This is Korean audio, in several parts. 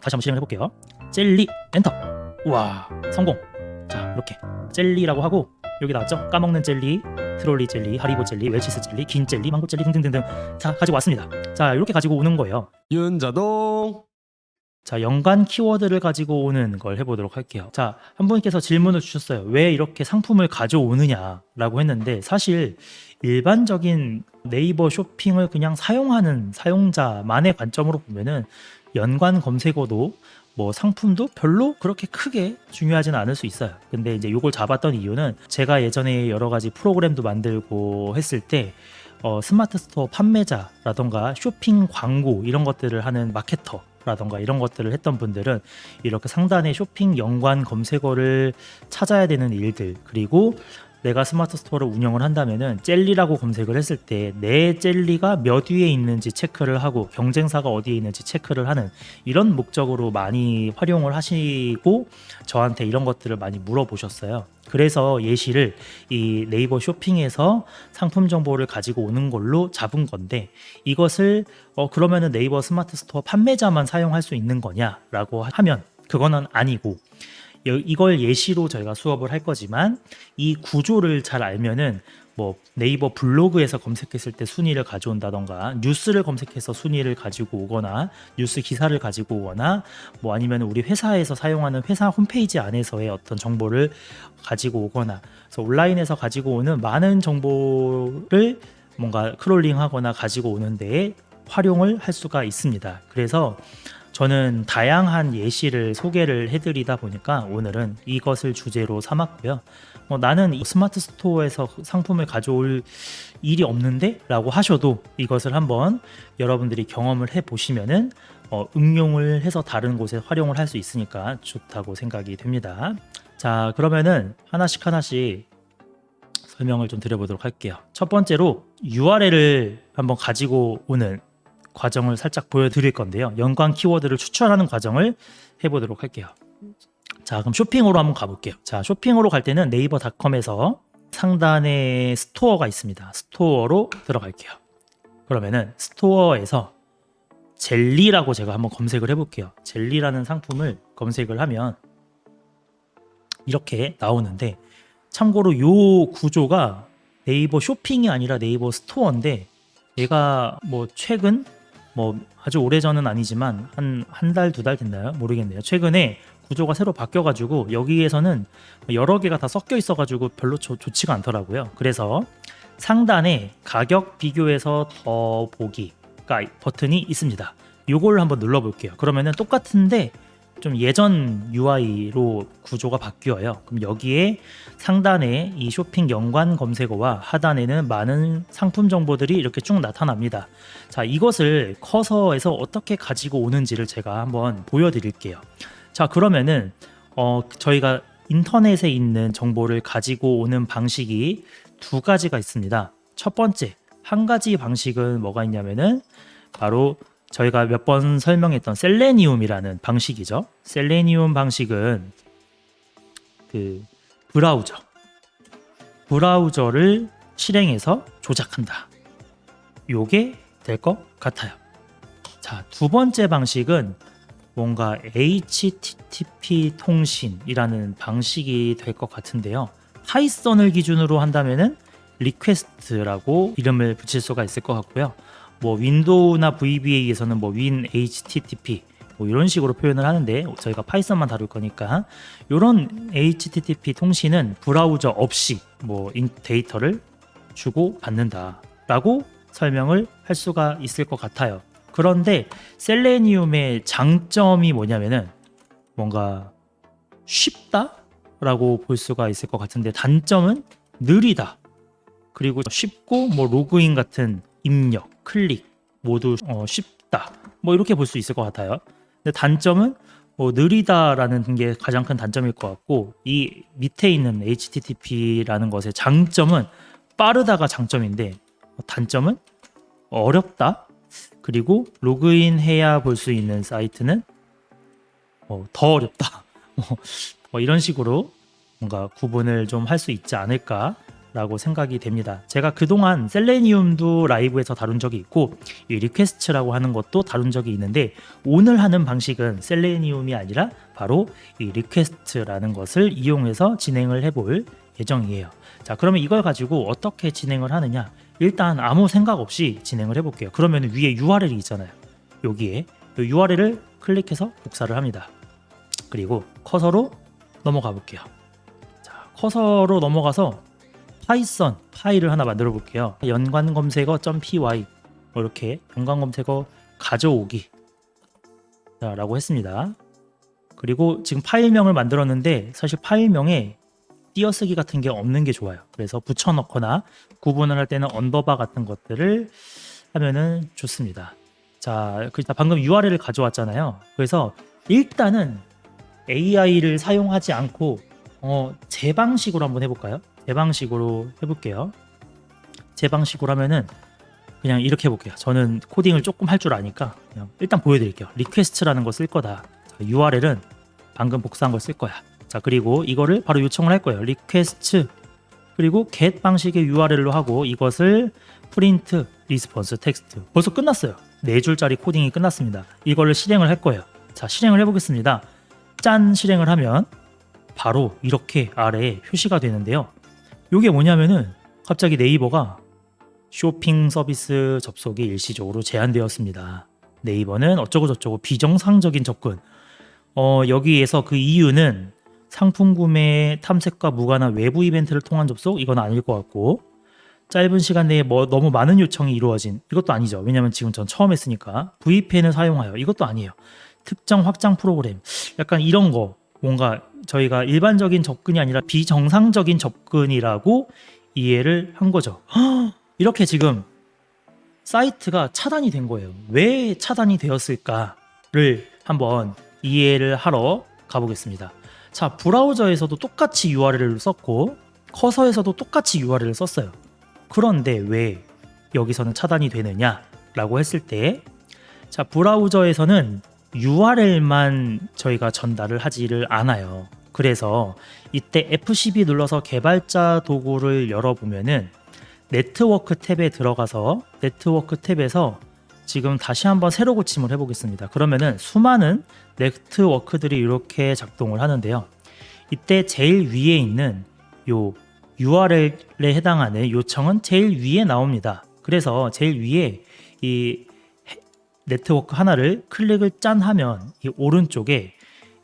다시 한번 실행을 해볼게요. 젤리 엔터. 우와 성공. 자 이렇게 젤리라고 하고 여기 나왔죠? 까먹는 젤리, 트롤리 젤리, 하리보 젤리, 웰치스 젤리, 긴 젤리, 망고 젤리 등등등등 자 가지고 왔습니다. 자 이렇게 가지고 오는 거예요. 윤자동 자, 연관 키워드를 가지고 오는 걸 해보도록 할게요. 자, 한 분께서 질문을 주셨어요. 왜 이렇게 상품을 가져오느냐라고 했는데, 사실 일반적인 네이버 쇼핑을 그냥 사용하는 사용자만의 관점으로 보면은 연관 검색어도 뭐 상품도 별로 그렇게 크게 중요하지는 않을 수 있어요. 근데 이제 이걸 잡았던 이유는 제가 예전에 여러 가지 프로그램도 만들고 했을 때 어, 스마트 스토어 판매자라던가 쇼핑 광고 이런 것들을 하는 마케터 라던가 이런 것들을 했던 분들은 이렇게 상단에 쇼핑 연관 검색어를 찾아야 되는 일들 그리고 내가 스마트 스토어를 운영을 한다면은 젤리라고 검색을 했을 때 내 젤리가 몇 위에 있는지 체크를 하고 경쟁사가 어디에 있는지 체크를 하는 이런 목적으로 많이 활용을 하시고 저한테 이런 것들을 많이 물어보셨어요. 그래서 예시를 이 네이버 쇼핑에서 상품 정보를 가지고 오는 걸로 잡은 건데 이것을 어 그러면은 네이버 스마트 스토어 판매자만 사용할 수 있는 거냐라고 하면 그거는 아니고 여- 이걸 예시로 저희가 수업을 할 거지만 이 구조를 잘 알면은 뭐 네이버 블로그에서 검색했을 때 순위를 가져온다던가 뉴스를 검색해서 순위를 가지고 오거나 뉴스 기사를 가지고 오거나 뭐 아니면 우리 회사에서 사용하는 회사 홈페이지 안에서의 어떤 정보를 가지고 오거나 그래서 온라인에서 가지고 오는 많은 정보를 뭔가 크롤링하거나 가지고 오는 데에 활용을 할 수가 있습니다. 그래서 저는 다양한 예시를 소개를 해드리다 보니까 오늘은 이것을 주제로 삼았고요. 뭐 나는 이 스마트 스토어에서 상품을 가져올 일이 없는데? 라고 하셔도 이것을 한번 여러분들이 경험을 해 보시면은 어, 응용을 해서 다른 곳에 활용을 할 수 있으니까 좋다고 생각이 됩니다. 자, 그러면은 하나씩 하나씩 설명을 좀 드려보도록 할게요. 첫 번째로 URL을 한번 가지고 오는 과정을 살짝 보여드릴 건데요. 연관 키워드를 추천하는 과정을 해보도록 할게요. 자, 그럼 쇼핑으로 한번 가볼게요. 자, 쇼핑으로 갈 때는 네이버닷컴에서 상단에 스토어가 있습니다. 스토어로 들어갈게요. 그러면은 스토어에서 젤리라고 제가 한번 검색을 해볼게요. 젤리라는 상품을 검색을 하면 이렇게 나오는데 참고로 요 구조가 네이버 쇼핑이 아니라 네이버 스토어인데 얘가 뭐 최근 뭐 아주 오래전은 아니지만 한 한 달 두 달 됐나요? 모르겠네요. 최근에 구조가 새로 바뀌어가지고 여기에서는 여러 개가 다 섞여 있어가지고 별로 좋, 좋지가 않더라고요. 그래서 상단에 가격 비교해서 더 보기가 버튼이 있습니다. 요걸 한번 눌러볼게요. 그러면은 똑같은데 좀 예전 UI로 구조가 바뀌어요. 그럼 여기에 상단에 이 쇼핑 연관 검색어와 하단에는 많은 상품 정보들이 이렇게 쭉 나타납니다. 자, 이것을 커서에서 어떻게 가지고 오는지를 제가 한번 보여드릴게요. 자, 그러면은 어, 저희가 인터넷에 있는 정보를 가지고 오는 방식이 두 가지가 있습니다. 첫 번째, 한 가지 방식은 뭐가 있냐면은 바로 저희가 몇 번 설명했던 셀레니움이라는 방식이죠. 셀레니움 방식은 그 브라우저 브라우저를 실행해서 조작한다. 요게 될 것 같아요. 자, 두 번째 방식은 뭔가 HTTP 통신이라는 방식이 될 것 같은데요. 파이썬을 기준으로 한다면은 리퀘스트라고 이름을 붙일 수가 있을 것 같고요. 뭐 윈도우나 VBA에서는 뭐 win HTTP 뭐 이런 식으로 표현을 하는데 저희가 파이썬만 다룰 거니까 이런 HTTP 통신은 브라우저 없이 뭐 인- 데이터를 주고 받는다라고 설명을 할 수가 있을 것 같아요. 그런데 셀레니움의 장점이 뭐냐면은 뭔가 쉽다라고 볼 수가 있을 것 같은데 단점은 느리다. 그리고 쉽고 뭐 로그인 같은 입력, 클릭 모두 어, 쉽다. 뭐 이렇게 볼 수 있을 것 같아요. 근데 단점은 뭐 느리다라는 게 가장 큰 단점일 것 같고 이 밑에 있는 HTTP라는 것의 장점은 빠르다가 장점인데 단점은 어렵다. 그리고 로그인 해야 볼 수 있는 사이트는 어, 더 어렵다. 뭐, 뭐 이런 식으로 뭔가 구분을 좀 할 수 있지 않을까 라고 생각이 됩니다. 제가 그동안 셀레니움도 라이브에서 다룬 적이 있고 이 리퀘스트라고 하는 것도 다룬 적이 있는데 오늘 하는 방식은 셀레니움이 아니라 바로 이 리퀘스트라는 것을 이용해서 진행을 해볼 예정이에요. 자, 그러면 이걸 가지고 어떻게 진행을 하느냐? 일단 아무 생각 없이 진행을 해볼게요. 그러면 위에 URL이 있잖아요. 여기에 이 URL을 클릭해서 복사를 합니다. 그리고 커서로 넘어가 볼게요. 자, 커서로 넘어가서 파이썬 파일을 하나 만들어 볼게요. 연관 검색어 .py 뭐 이렇게 연관 검색어 가져오기 자, 라고 했습니다. 그리고 지금 파일명을 만들었는데 사실 파일명에 띄어쓰기 같은 게 없는 게 좋아요. 그래서 붙여넣거나 구분을 할 때는 언더바 같은 것들을 하면은 좋습니다. 자, 그 방금 URL을 가져왔잖아요. 그래서 일단은 AI를 사용하지 않고 어, 제 방식으로 한번 해볼까요? 제 방식으로 해볼게요. 제 방식으로 하면은 그냥 이렇게 해볼게요. 저는 코딩을 조금 할 줄 아니까 그냥 일단 보여드릴게요. 리퀘스트라는 거 쓸 거다. 자, URL은 방금 복사한 걸 쓸 거야. 자 그리고 이거를 바로 요청을 할 거예요. 리퀘스트 그리고 get 방식의 URL로 하고 이것을 프린트 리스폰스 텍스트 벌써 끝났어요. 네 줄짜리 코딩이 끝났습니다. 이거를 실행을 할 거예요. 자 실행을 해보겠습니다. 짠 실행을 하면 바로 이렇게 아래에 표시가 되는데요. 이게 뭐냐면은 갑자기 네이버가 쇼핑 서비스 접속이 일시적으로 제한되었습니다. 네이버는 어쩌고저쩌고 비정상적인 접근. 어, 여기에서 그 이유는 상품 구매 탐색과 무관한 외부 이벤트를 통한 접속 이건 아닐 것 같고 짧은 시간 내에 뭐 너무 많은 요청이 이루어진 이것도 아니죠. 왜냐면 지금 전 처음 했으니까 VPN을 사용하여 이것도 아니에요. 특정 확장 프로그램 약간 이런 거 뭔가 저희가 일반적인 접근이 아니라 비정상적인 접근이라고 이해를 한 거죠. 이렇게 지금 사이트가 차단이 된 거예요. 왜 차단이 되었을까를 한번 이해를 하러 가보겠습니다. 자, 브라우저에서도 똑같이 URL을 썼고 커서에서도 똑같이 URL을 썼어요. 그런데 왜 여기서는 차단이 되느냐라고 했을 때 자, 브라우저에서는 URL만 저희가 전달을 하지를 않아요. 그래서 이때 F12 눌러서 개발자 도구를 열어보면은 네트워크 탭에 들어가서 네트워크 탭에서 지금 다시 한번 새로 고침을 해보겠습니다. 그러면은 수많은 네트워크들이 이렇게 작동을 하는데요. 이때 제일 위에 있는 요 URL에 해당하는 요청은 제일 위에 나옵니다. 그래서 제일 위에 이 네트워크 하나를 클릭을 짠 하면 이 오른쪽에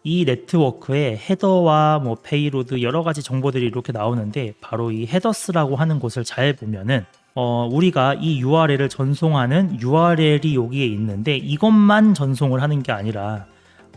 이 네트워크의 헤더와 뭐 페이로드 여러 가지 정보들이 이렇게 나오는데 바로 이 헤더스라고 하는 곳을 잘 보면은 어, 우리가 이 URL을 전송하는 URL이 여기에 있는데 이것만 전송을 하는 게 아니라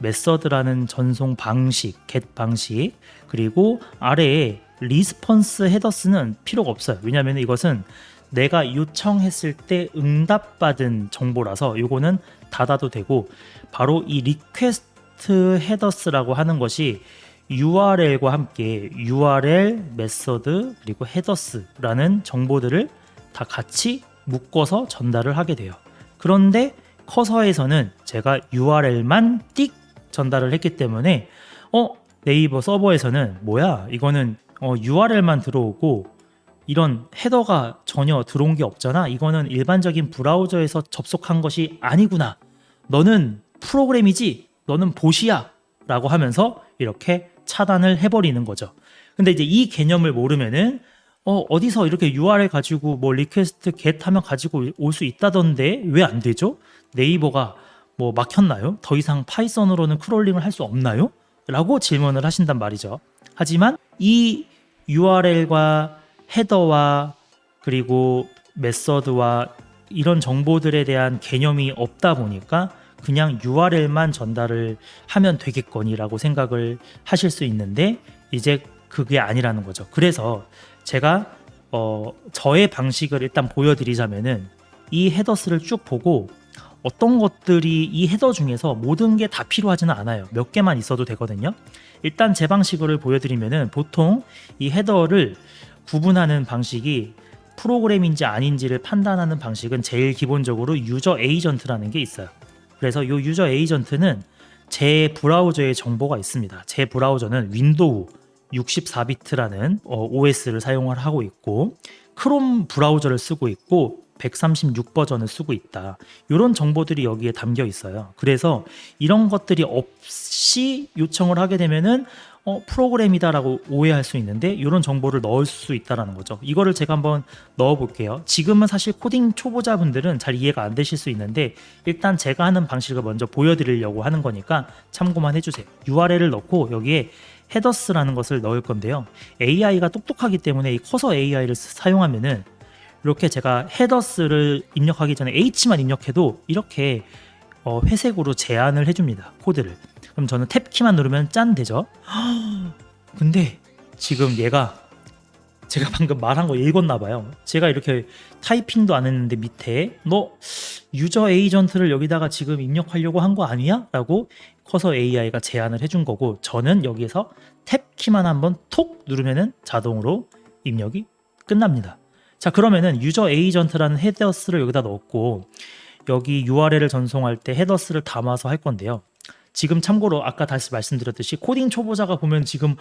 메서드라는 전송 방식, get 방식 그리고 아래에 리스폰스 헤더스는 필요가 없어요. 왜냐하면 이것은 내가 요청했을 때 응답받은 정보라서 이거는 닫아도 되고 바로 이 리퀘스트 헤더스라고 하는 것이 URL과 함께 URL, 메서드 그리고 헤더스라는 정보들을 다 같이 묶어서 전달을 하게 돼요. 그런데 커서에서는 제가 URL만 띡 전달을 했기 때문에 어 네이버 서버에서는 뭐야 이거는 어, URL만 들어오고 이런 헤더가 전혀 들어온 게 없잖아. 이거는 일반적인 브라우저에서 접속한 것이 아니구나. 너는 프로그램이지. 너는 보시야. 라고 하면서 이렇게 차단을 해버리는 거죠. 근데 이제 이 개념을 모르면은 어, 어디서 이렇게 URL 가지고 뭐 리퀘스트 get 하면 가지고 올 수 있다던데 왜 안 되죠? 네이버가 뭐 막혔나요? 더 이상 파이썬으로는 크롤링을 할 수 없나요? 라고 질문을 하신단 말이죠. 하지만 이 URL과 헤더와 그리고 메서드와 이런 정보들에 대한 개념이 없다 보니까 그냥 URL만 전달을 하면 되겠거니라고 생각을 하실 수 있는데 이제 그게 아니라는 거죠. 그래서 제가 어 저의 방식을 일단 보여드리자면은 이 헤더스를 쭉 보고 어떤 것들이 이 헤더 중에서 모든 게 다 필요하지는 않아요. 몇 개만 있어도 되거든요. 일단 제 방식을 보여드리면은 보통 이 헤더를 구분하는 방식이 프로그램인지 아닌지를 판단하는 방식은 제일 기본적으로 유저 에이전트라는 게 있어요. 그래서 이 유저 에이전트는 제 브라우저에 정보가 있습니다. 제 브라우저는 윈도우 64비트라는 OS를 사용을 하고 있고 크롬 브라우저를 쓰고 있고 136 버전을 쓰고 있다. 이런 정보들이 여기에 담겨 있어요. 그래서 이런 것들이 없이 요청을 하게 되면은 어, 프로그램이다라고 오해할 수 있는데 이런 정보를 넣을 수 있다라는 거죠. 이거를 제가 한번 넣어 볼게요. 지금은 사실 코딩 초보자분들은 잘 이해가 안 되실 수 있는데 일단 제가 하는 방식을 먼저 보여 드리려고 하는 거니까 참고만 해 주세요. URL을 넣고 여기에 헤더스라는 것을 넣을 건데요. AI가 똑똑하기 때문에 이 커서 AI를 사용하면은 이렇게 제가 헤더스를 입력하기 전에 H만 입력해도 이렇게 어, 회색으로 제한을 해줍니다. 코드를. 그럼 저는 탭 키만 누르면 짠 되죠. 근데 지금 얘가 제가 방금 말한 거 읽었나 봐요. 제가 이렇게 타이핑도 안 했는데 밑에 너 유저 에이전트를 여기다가 지금 입력하려고 한 거 아니야? 라고 커서 AI가 제안을 해준 거고 저는 여기에서 탭 키만 한번 톡 누르면은 자동으로 입력이 끝납니다. 자 그러면은 유저 에이전트라는 헤더스를 여기다 넣었고 여기 URL을 전송할 때 헤더스를 담아서 할 건데요. 지금 참고로 아까 다시 말씀드렸듯이 코딩 초보자가 보면 지금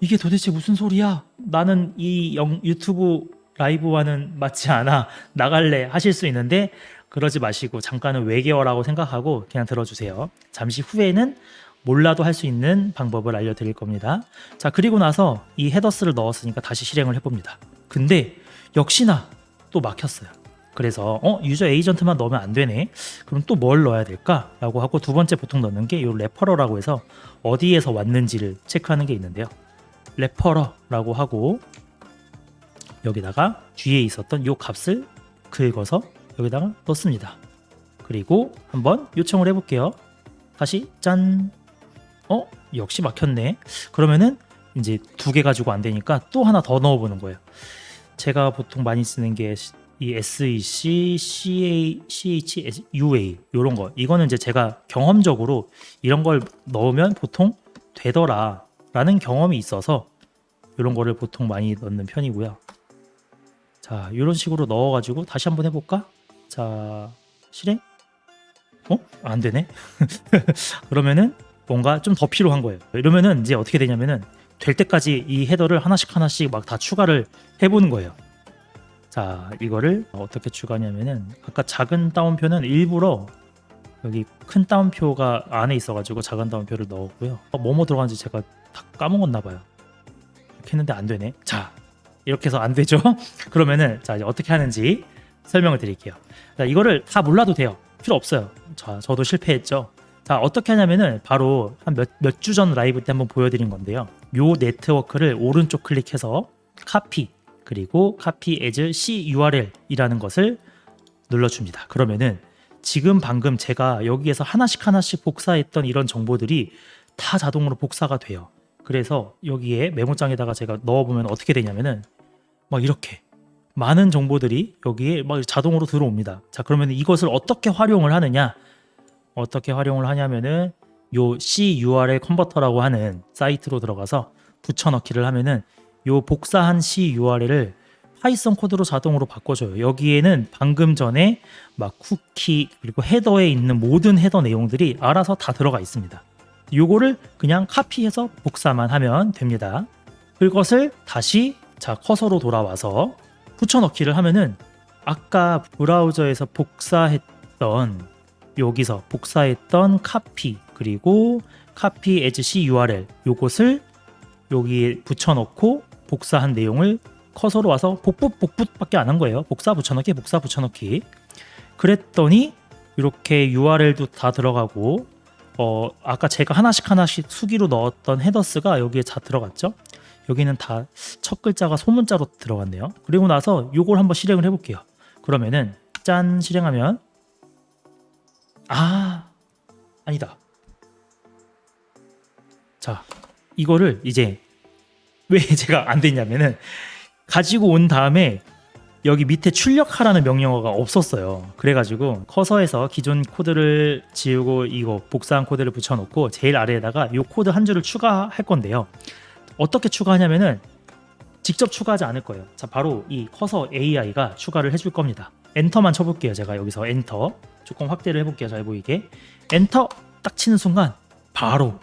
이게 도대체 무슨 소리야? 나는 이 영, 유튜브 라이브와는 맞지 않아. 나갈래 하실 수 있는데 그러지 마시고 잠깐은 외계어라고 생각하고 그냥 들어주세요. 잠시 후에는 몰라도 할 수 있는 방법을 알려드릴 겁니다. 자 그리고 나서 이 헤더스를 넣었으니까 다시 실행을 해봅니다. 근데 역시나 또 막혔어요. 그래서 어 유저 에이전트만 넣으면 안 되네. 그럼 또 뭘 넣어야 될까라고 하고 두 번째 보통 넣는 게 이 레퍼러라고 해서 어디에서 왔는지를 체크하는 게 있는데요. 레퍼러라고 하고 여기다가 뒤에 있었던 이 값을 긁어서 여기다가 넣습니다. 그리고 한번 요청을 해볼게요. 다시 짠. 어 역시 막혔네. 그러면은 이제 두 개 가지고 안 되니까 또 하나 더 넣어보는 거예요. 제가 보통 많이 쓰는 게 이 SEC, CA, CH, UA 이런 거 이거는 이제 제가 경험적으로 이런 걸 넣으면 보통 되더라라는 경험이 있어서 이런 거를 보통 많이 넣는 편이고요. 자 이런 식으로 넣어가지고 다시 한번 해볼까? 자 실행? 어? 안 되네. 그러면은 뭔가 좀 더 필요한 거예요. 이러면은 이제 어떻게 되냐면은 될 때까지 이 헤더를 하나씩 하나씩 막 다 추가를 해보는 거예요. 자, 이거를 어떻게 추가하냐면은 아까 작은 따옴표는 일부러 여기 큰 따옴표가 안에 있어가지고 작은 따옴표를 넣었고요. 어, 뭐뭐 들어가는지 제가 다 까먹었나 봐요. 이렇게 했는데 안 되네. 자, 이렇게 해서 안 되죠? 그러면은 자 이제 어떻게 하는지 설명을 드릴게요. 자, 이거를 다 몰라도 돼요. 필요 없어요. 자, 저도 실패했죠. 자, 어떻게 하냐면은 바로 한몇몇주전 라이브 때 한번 보여드린 건데요. 요 네트워크를 오른쪽 클릭해서 카피 그리고 카피 as c URL이라는 것을 눌러줍니다. 그러면은 지금 방금 제가 여기에서 하나씩 하나씩 복사했던 이런 정보들이 다 자동으로 복사가 돼요. 그래서 여기에 메모장에다가 제가 넣어보면 어떻게 되냐면은 막 이렇게 많은 정보들이 여기에 막 자동으로 들어옵니다. 자 그러면 이것을 어떻게 활용을 하느냐? 어떻게 활용을 하냐면은 요 C URL 컨버터라고 하는 사이트로 들어가서 붙여넣기를 하면은 요 복사한 C URL을 파이썬 코드로 자동으로 바꿔줘요. 여기에는 방금 전에 막 쿠키 그리고 헤더에 있는 모든 헤더 내용들이 알아서 다 들어가 있습니다. 요거를 그냥 카피해서 복사만 하면 됩니다. 그것을 다시 자 커서로 돌아와서 붙여넣기를 하면은 아까 브라우저에서 복사했던 여기서 복사했던 카피 그리고 카피 as C URL 요것을 여기에 붙여넣고 복사한 내용을 커서로 와서 복붙 복붙밖에 안 한 거예요. 복사 붙여넣기 복사 붙여넣기. 그랬더니 이렇게 URL도 다 들어가고 어 아까 제가 하나씩 하나씩 수기로 넣었던 헤더스가 여기에 다 들어갔죠. 여기는 다 첫 글자가 소문자로 들어갔네요. 그리고 나서 요걸 한번 실행을 해볼게요. 그러면은 짠 실행하면 아 아니다. 자 이거를 이제 왜 제가 안 됐냐면은 가지고 온 다음에 여기 밑에 출력하라는 명령어가 없었어요. 그래가지고 커서에서 기존 코드를 지우고 이거 복사한 코드를 붙여놓고 제일 아래에다가 이 코드 한 줄을 추가할 건데요. 어떻게 추가하냐면은 직접 추가하지 않을 거예요. 자, 바로 이 커서 AI가 추가를 해줄 겁니다. 엔터만 쳐볼게요. 제가 여기서 엔터 조금 확대를 해볼게요. 잘 보이게 엔터 딱 치는 순간 바로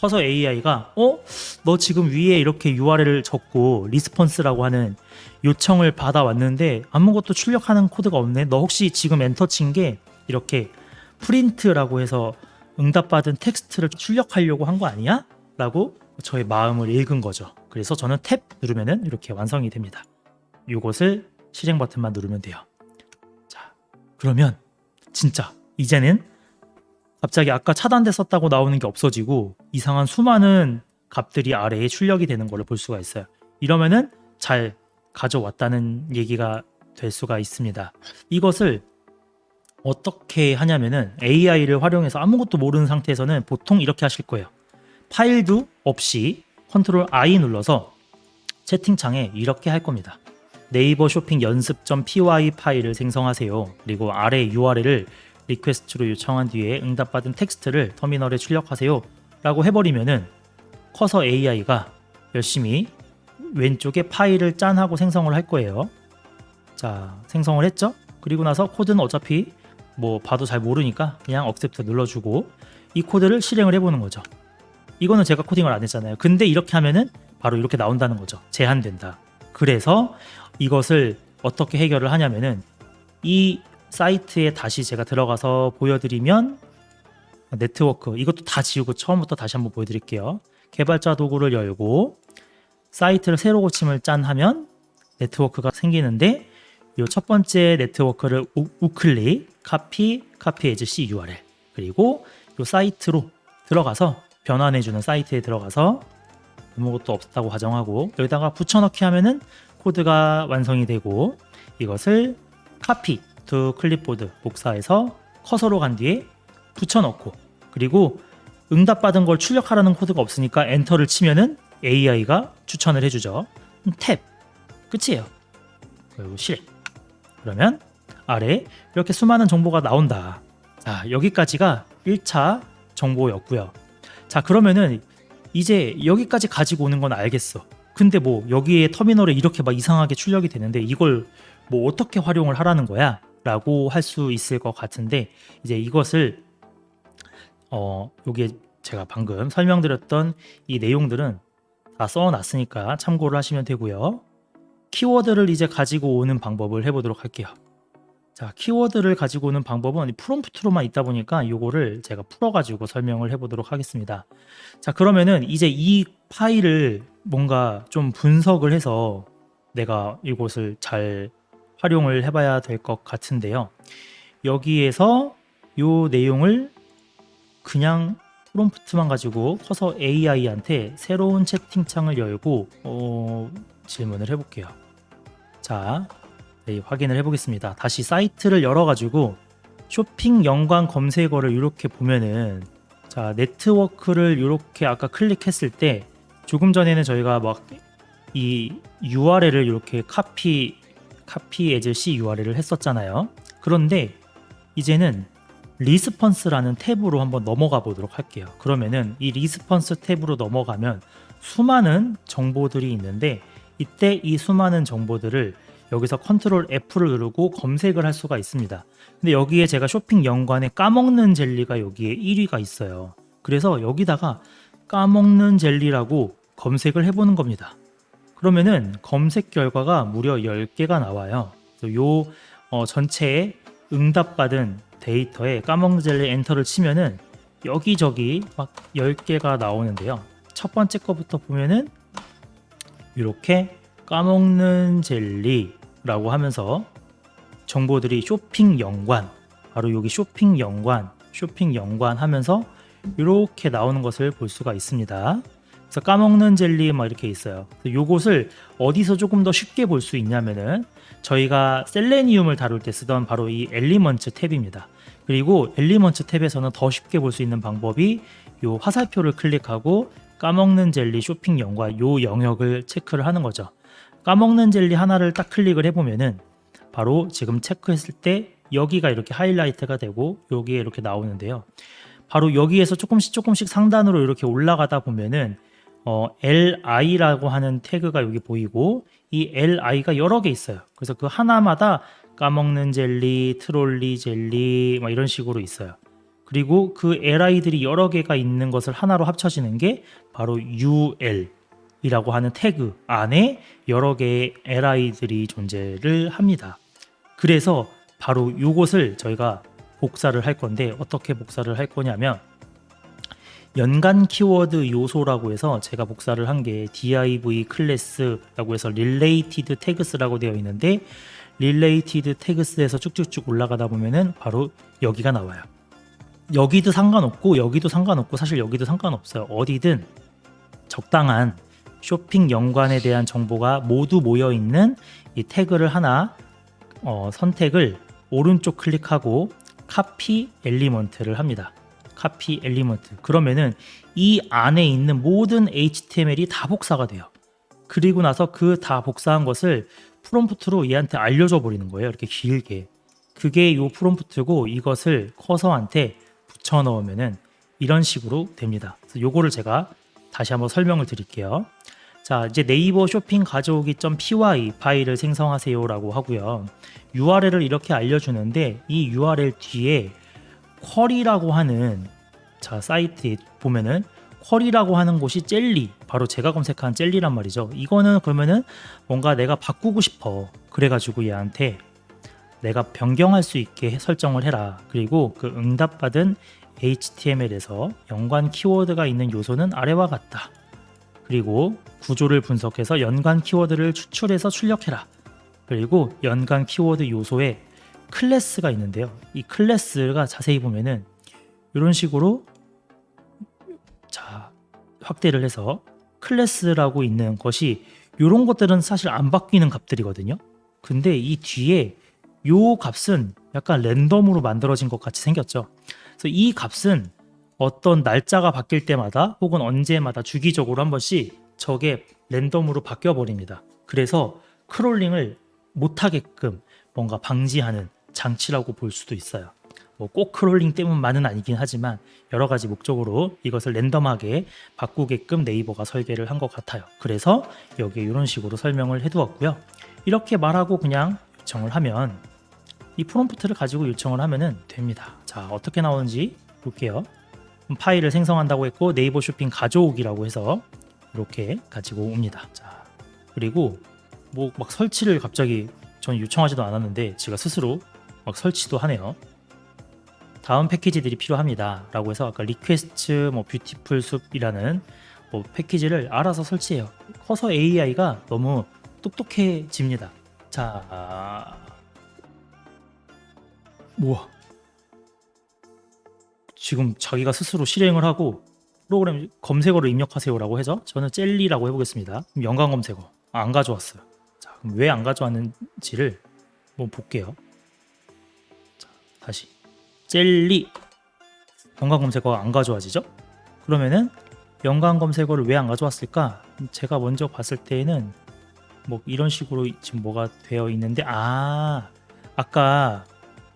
커서 AI가 어? 너 지금 위에 이렇게 URL을 적고 리스폰스라고 하는 요청을 받아왔는데 아무것도 출력하는 코드가 없네. 너 혹시 지금 엔터 친 게 이렇게 프린트라고 해서 응답받은 텍스트를 출력하려고 한 거 아니야? 라고 저의 마음을 읽은 거죠. 그래서 저는 탭 누르면은 이렇게 완성이 됩니다. 이것을 실행 버튼만 누르면 돼요. 자, 그러면 진짜 이제는 갑자기 아까 차단됐었다고 나오는 게 없어지고 이상한 수많은 값들이 아래에 출력이 되는 걸 볼 수가 있어요. 이러면은 잘 가져왔다는 얘기가 될 수가 있습니다. 이것을 어떻게 하냐면은 AI를 활용해서 아무것도 모르는 상태에서는 보통 이렇게 하실 거예요. 파일도 없이 컨트롤 I 눌러서 채팅창에 이렇게 할 겁니다. 네이버 쇼핑 연습.py 파일을 생성하세요. 그리고 아래 URL을 리퀘스트로 요청한 뒤에 응답받은 텍스트를 터미널에 출력하세요. 라고 해버리면은 커서 AI가 열심히 왼쪽에 파일을 짠하고 생성을 할 거예요. 자, 생성을 했죠? 그리고 나서 코드는 어차피 뭐 봐도 잘 모르니까 그냥 억셉트 눌러주고 이 코드를 실행을 해보는 거죠. 이거는 제가 코딩을 안 했잖아요. 근데 이렇게 하면은 바로 이렇게 나온다는 거죠. 제한된다. 그래서 이것을 어떻게 해결을 하냐면은 이 사이트에 다시 제가 들어가서 보여드리면 네트워크 이것도 다 지우고 처음부터 다시 한번 보여드릴게요. 개발자 도구를 열고 사이트를 새로 고침을 짠 하면 네트워크가 생기는데 이 첫 번째 네트워크를 우, 우클릭 카피 카피 에즈 C URL 그리고 이 사이트로 들어가서 변환해주는 사이트에 들어가서 아무것도 없다고 가정하고 여기다가 붙여넣기 하면은 코드가 완성이 되고 이것을 카피 투 클립보드 복사해서 커서로 간 뒤에 붙여넣고 그리고 응답받은 걸 출력하라는 코드가 없으니까 엔터를 치면은 AI가 추천을 해주죠. 탭 끝이에요. 그리고 실행. 그러면 아래 이렇게 수많은 정보가 나온다. 자 여기까지가 1차 정보였고요. 자 그러면은 이제 여기까지 가지고 오는 건 알겠어. 근데 뭐 여기에 터미널에 이렇게 막 이상하게 출력이 되는데 이걸 뭐 어떻게 활용을 하라는 거야? 라고 할 수 있을 것 같은데 이제 이것을 어 요게 제가 방금 설명드렸던 이 내용들은 다 써놨으니까 참고를 하시면 되고요. 키워드를 이제 가지고 오는 방법을 해보도록 할게요. 자, 키워드를 가지고 오는 방법은 이 프롬프트로만 있다 보니까 요거를 제가 풀어가지고 설명을 해보도록 하겠습니다. 자, 그러면은 이제 이 파일을 뭔가 좀 분석을 해서 내가 이곳을 잘 활용을 해봐야 될 것 같은데요. 여기에서 요 내용을 그냥 프롬프트만 가지고 커서 AI한테 새로운 채팅창을 열고 어, 질문을 해볼게요. 자, 네, 확인을 해보겠습니다. 다시 사이트를 열어가지고 쇼핑 연관 검색어를 이렇게 보면은 자 네트워크를 이렇게 아까 클릭했을 때 조금 전에는 저희가 막 이 URL을 이렇게 카피 카피 에즈 C URL을 했었잖아요. 그런데 이제는 리스폰스라는 탭으로 한번 넘어가 보도록 할게요. 그러면은 이 리스폰스 탭으로 넘어가면 수많은 정보들이 있는데 이때 이 수많은 정보들을 여기서 컨트롤 F를 누르고 검색을 할 수가 있습니다. 근데 여기에 제가 쇼핑 연관에 까먹는 젤리가 여기에 1위가 있어요. 그래서 여기다가 까먹는 젤리라고 검색을 해보는 겁니다. 그러면은 검색 결과가 무려 10개가 나와요. 요 어, 전체에 응답받은 데이터에 까먹는 젤리 엔터를 치면은 여기저기 막 10개가 나오는데요. 첫 번째 거부터 보면은 이렇게 까먹는 젤리라고 하면서 정보들이 쇼핑 연관 바로 여기 쇼핑 연관 쇼핑 연관 하면서 이렇게 나오는 것을 볼 수가 있습니다. 그래서 까먹는 젤리 막 이렇게 있어요. 요것을 어디서 조금 더 쉽게 볼 수 있냐면은 저희가 셀레니움을 다룰 때 쓰던 바로 이 엘리먼츠 탭입니다. 그리고 엘리먼츠 탭에서는 더 쉽게 볼 수 있는 방법이 요 화살표를 클릭하고 까먹는 젤리 쇼핑 연관 요 영역을 체크를 하는 거죠. 까먹는 젤리 하나를 딱 클릭을 해보면은 바로 지금 체크했을 때 여기가 이렇게 하이라이트가 되고 여기에 이렇게 나오는데요. 바로 여기에서 조금씩 조금씩 상단으로 이렇게 올라가다 보면은 어, LI라고 하는 태그가 여기 보이고 이 LI가 여러 개 있어요. 그래서 그 하나마다 까먹는 젤리, 트롤리 젤리 막 이런 식으로 있어요. 그리고 그 li들이 여러 개가 있는 것을 하나로 합쳐지는 게 바로 ul이라고 하는 태그 안에 여러 개의 li들이 존재를 합니다. 그래서 바로 이것을 저희가 복사를 할 건데 어떻게 복사를 할 거냐면 연간 키워드 요소라고 해서 제가 복사를 한 게 div 클래스라고 해서 related tags라고 되어 있는데 related tags에서 쭉쭉쭉 올라가다 보면은 바로 여기가 나와요. 여기도 상관없고 여기도 상관없고 사실 여기도 상관없어요. 어디든 적당한 쇼핑 연관에 대한 정보가 모두 모여 있는 이 태그를 하나 어, 선택을 오른쪽 클릭하고 카피 엘리먼트를 합니다. 카피 엘리먼트. 그러면은 이 안에 있는 모든 HTML이 다 복사가 돼요. 그리고 나서 그 다 복사한 것을 프롬프트로 얘한테 알려줘 버리는 거예요. 이렇게 길게. 그게 요 프롬프트고 이것을 커서한테 붙여 넣으면은 이런 식으로 됩니다. 그래서 요거를 제가 다시 한번 설명을 드릴게요. 자, 이제 네이버 쇼핑 가져오기 .py 파일을 생성하세요라고 하고요. URL을 이렇게 알려주는데 이 URL 뒤에 쿼리라고 하는 자 사이트에 보면은 쿼리라고 하는 곳이 젤리 바로 제가 검색한 젤리란 말이죠. 이거는 그러면은 뭔가 내가 바꾸고 싶어 그래가지고 얘한테 내가 변경할 수 있게 설정을 해라. 그리고 그 응답받은 HTML에서 연관 키워드가 있는 요소는 아래와 같다. 그리고 구조를 분석해서 연관 키워드를 추출해서 출력해라. 그리고 연관 키워드 요소에 클래스가 있는데요. 이 클래스가 자세히 보면은 이런 식으로 자 확대를 해서 클래스라고 있는 것이 이런 것들은 사실 안 바뀌는 값들이거든요. 근데 이 뒤에 요 값은 약간 랜덤으로 만들어진 것 같이 생겼죠. 그래서 이 값은 어떤 날짜가 바뀔 때마다 혹은 언제마다 주기적으로 한 번씩 저게 랜덤으로 바뀌어 버립니다. 그래서 크롤링을 못하게끔 뭔가 방지하는 장치라고 볼 수도 있어요. 뭐 꼭 크롤링 때문만은 아니긴 하지만 여러 가지 목적으로 이것을 랜덤하게 바꾸게끔 네이버가 설계를 한 것 같아요. 그래서 여기에 이런 식으로 설명을 해두었고요. 이렇게 말하고 그냥 요청을 하면 이 프롬프트를 가지고 요청을 하면은 됩니다. 자 어떻게 나오는지 볼게요. 파일을 생성한다고 했고 네이버 쇼핑 가져오기라고 해서 이렇게 가지고 옵니다. 자 그리고 뭐 막 설치를 갑자기 전 요청하지도 않았는데 제가 스스로 막 설치도 하네요. 다음 패키지들이 필요합니다. 라고 해서 아까 리퀘스트 뭐 뷰티풀 숲이라는 뭐 패키지를 알아서 설치해요. 커서 AI가 너무 똑똑해집니다. 자, 우와. 지금 자기가 스스로 실행을 하고 프로그램 검색어를 입력하세요라고 해서 저는 젤리라고 해보겠습니다. 연관 검색어 아, 안 가져왔어요. 자, 그럼 왜 안 가져왔는지를 한번 볼게요. 자, 다시 젤리 연관 검색어가 안 가져와지죠? 그러면은 연관 검색어를 왜 안 가져왔을까? 제가 먼저 봤을 때에는 뭐 이런 식으로 지금 뭐가 되어 있는데 아 아까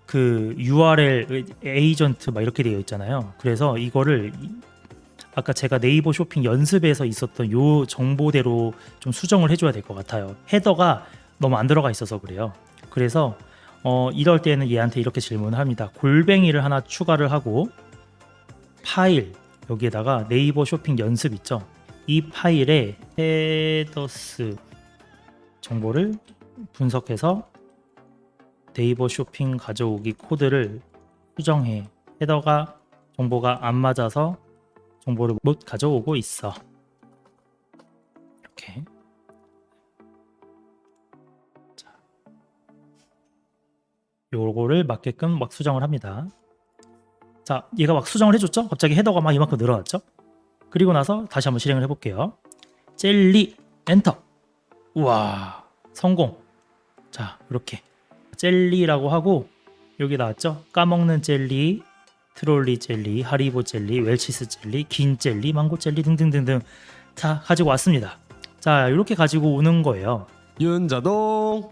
그 URL 에이전트 막 이렇게 되어 있잖아요. 그래서 이거를 이- 아까 제가 네이버 쇼핑 연습에서 있었던 요 정보대로 좀 수정을 해줘야 될 것 같아요. 헤더가 너무 안 들어가 있어서 그래요. 그래서 어, 이럴 때는 얘한테 이렇게 질문을 합니다. 골뱅이를 하나 추가를 하고 파일 여기에다가 네이버 쇼핑 연습 있죠. 이 파일에 헤더스 정보를 분석해서 네이버 쇼핑 가져오기 코드를 수정해. 헤더가 정보가 안 맞아서 정보를 못 가져오고 있어. 요거를 맞게끔 막 수정을 합니다. 자, 얘가 막 수정을 해줬죠? 갑자기 헤더가 막 이만큼 늘어났죠? 그리고 나서 다시 한번 실행을 해볼게요. 젤리 엔터. 우와 성공. 자 이렇게 젤리라고 하고 여기 나왔죠? 까먹는 젤리, 트롤리 젤리, 하리보 젤리, 웰치스 젤리, 긴 젤리, 망고 젤리 등등등등 다 가지고 왔습니다. 자 이렇게 가지고 오는 거예요. 윤자동